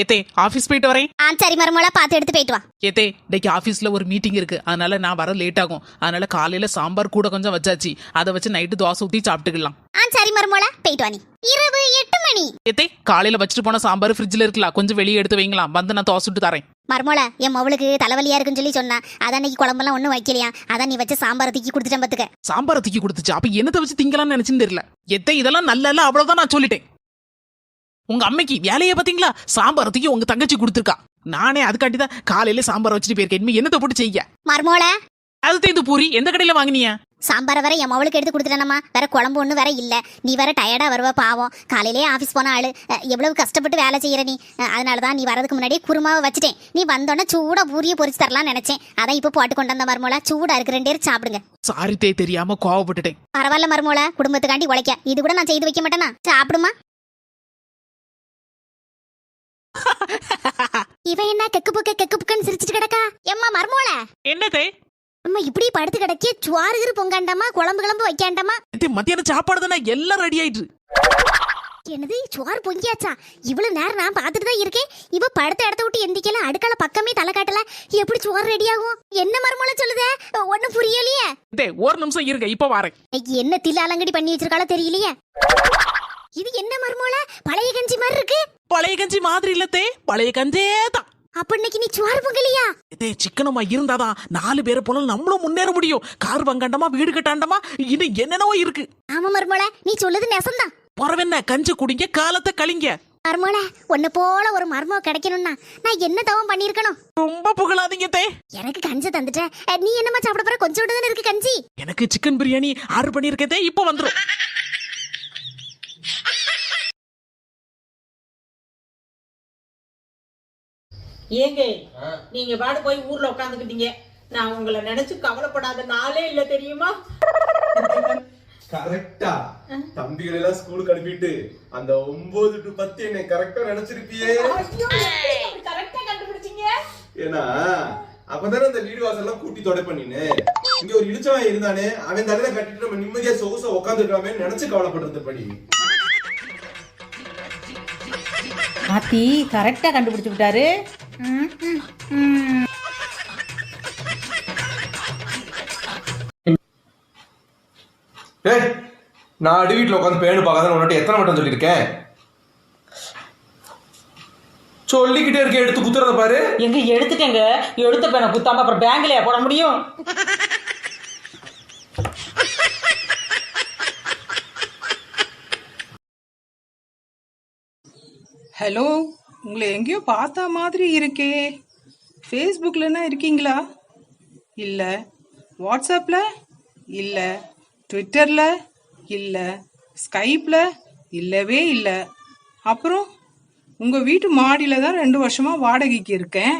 ஏத்தே ஆபீஸ் போயிட்டு வரேன். ஆ சரி மருமோளா பார்த்து எடுத்து போயிட்டு வா. ஏத்தே இன்னைக்கு ஆபீஸ்ல ஒரு மீட்டிங் இருக்கு. அதனால நான் வர லேட் ஆகும். அதனால காலையில சாம்பார் கூட கொஞ்சம் வச்சாச்சு. அதை வச்சு நைட்டு தோசை ஊத்தி சாப்பிட்டுக்கலாம். ஆ சரி மருமோளா போயிட்டு வா நீ. இரவு எட்டு மணி. ஏத்தே காலையில வச்சுட்டு போன சாம்பார் ஃப்ரிட்ஜ்ல இருக்கலாம் கொஞ்சம் வெளியே எடுத்து வைங்களா. வந்து நான் தோசை விட்டு தரேன். மருமோள என் மவளுக்கு தலைவலியா இருக்குன்னு சொல்லி சொன்னா அதான் இன்னைக்கு குழம்பெல்லாம் ஒன்றும் வைக்கலையா? அதான் நீ வச்சு சாம்பார் தூக்கி கொடுத்துட்டேன் பத்துக்க. சாம்பாரை தூக்கி கொடுத்துச்சு. அப்ப என்னத்தை வச்சு திங்கலாம்னு நினைச்சுன்னு தெரியல. எத்தை இதெல்லாம் நல்ல இல்ல அவ்வளவுதான் நான் சொல்லிட்டேன். உங்க அம்மைக்கு வேலையை பாத்தீங்களா சாம்பாரை தூக்கி உங்க தங்கச்சி கொடுத்துருக்கா. நானே அதுக்காண்டி தான் காலையில சாம்பார் வச்சுட்டு போயிருக்கேன். இனிமே என்னத்தை போட்டு செய்ய? மருமோள. அது இது பூரி. எந்த கடையில வாங்கினியா சாம்பாரை வேற என் மவளுக்கு எடுத்து கொடுத்துட்டேனம்மா. வேற குழம்பு ஒன்றும் வேற இல்ல. நீ வேற டயர்டா வருவ பாவம். காலையிலேயே ஆஃபீஸ் போன ஆளு. எவ்வளவு கஷ்டப்பட்டு வேலை செய்யற நீ. அஹ், அதனால தான் நீ வரதுக்கு முன்னாடியே குருமாவை வச்சுட்டேன். நீ வந்தோடனே சூடா பூரியை பொரிச்சு தரலாம்னு நினைச்சேன். அதான் இப்போ போட்டு கொண்டு வந்த மருமோளா. சூடா இருக்கு. ரெண்டு பேரும் சாப்பிடுங்க. சாரி தே தெரியாம கோவப்பட்டுட்டேன். பரவாயில்ல மருமோள. குடும்பத்துக்காண்டி உழைக்க. இது கூட நான் செய்து வைக்க மாட்டேனா? சாப்பிடுமா இவன் என்ன கெக்கு புக்க கெக்கு புக்கன்னு சிரிச்சிட்டு கிடக்கா? எம்மா மருமோள? என்னதே? அம்மா இப்படி படுத்து கிடக்கே சுவாறு கிரு பொங்காண்டாமா குழம்பு கிளம்பு வைக்காண்டாமா? இது மத்தியானம் சாப்பாடு தானே எல்லாம் ரெடி ஆயிட்டு. என்னது சோறு பொங்கியாச்சா? இவ்வளவு நேரம் நான் பார்த்துட்டு தான் இருக்கேன். இவ படுத்த இடத்த விட்டு எந்திக்கல அடுக்கால பக்கமே தலை காட்டல. எப்படி சோறு ரெடி ஆகும்? என்ன மருமோள சொல்லுதே? ஒன்னும் புரியலையே. டே ஒரு நிமிஷம் இருங்க இப்ப வரேன். என்ன தில்ல அலங்கடி பண்ணி வச்சிருக்காளோ தெரியலையே. இது என்ன மருமோள? பழைய கஞ்சி மாதிரி இருக்கு? பழைய கஞ்சி மாதிரி இல்லத்தே பழைய கஞ்சே தான். அப்ப இன்னைக்கு நீ சோறு பொங்கலையா? இதே சிக்கனமா இருந்தாதான் நாலு பேரை போல நம்மளும் முன்னேற முடியும். கார் வாங்காண்டமா வீடு கட்டாண்டமா இன்னும் என்னென்னவோ இருக்கு. ஆமா மருமோள நீ சொல்லுது நெசம்தான். பரவென்ன கஞ்சி குடிங்க காலத்தை கழிங்க. மருமோள உன்னை போல ஒரு மருமோ கிடைக்கணும்னா நான் என்ன தவம் பண்ணிருக்கணும் ரொம்ப புகழாதீங்க தே. எனக்கு கஞ்சி தந்துட்ட. நீ என்னம்மா சாப்பிட போற? தானே இருக்கு கஞ்சி? எனக்கு சிக்கன் பிரியாணி ஆர்டர் பண்ணியிருக்கதே இப்போ வந்துரும். ஏங்க நீங்க பாடு போய் ஊர்ல உட்காந்துக்கிட்டீங்க நான் உங்களை நினைச்சு கவலைப்படாத நாளே இல்ல தெரியுமா? கரெக்டா தம்பிகள் எல்லாம் ஸ்கூலுக்கு அனுப்பிட்டு அந்த ஒன்பது டு பத்து என்னை கரெக்டா நினைச்சிருப்பியே. கரெக்டா கண்டுபிடிச்சீங்க? ஏன்னா அப்பதானே அந்த வீடு வாசல்லாம் கூட்டி தொடை பண்ணினு. இங்க ஒரு இடிச்சவன் இருந்தானே அவன் தலையில கட்டிட்டு நம்ம நிம்மதியா சொகுசா உட்காந்துருக்காமே நினைச்சு கவலைப்படுறது படி ஆத்தி கரெக்டா கண்டுபிடிச்சு விட்டாரு. ஏய் நான் அடி வீட்டுல உட்காந்து பேணு பார்க்காத உன்கிட்ட எத்தனை மட்டும் சொல்லியிருக்கேன்? சொல்லிக்கிட்டே இருக்கேன் எடுத்து குத்துறத பாரு. எங்க எடுத்துட்டேங்க? எடுத்த பேனை குத்தாம அப்புறம் பேங்க்லயா போட முடியும்? ஹலோ உங்களை எங்கேயோ பார்த்த மாதிரி இருக்கே. ஃபேஸ்புக்லன்னா இருக்கீங்களா? இல்லை. வாட்ஸ்அப்பில் இல்லை. ட்விட்டரில் இல்லை. ஸ்கைப்பில் இல்லவே இல்லை. அப்புறம் உங்கள் வீட்டு மாடியில் தான் ரெண்டு வருஷமாக வாடகைக்கு இருக்கேன்.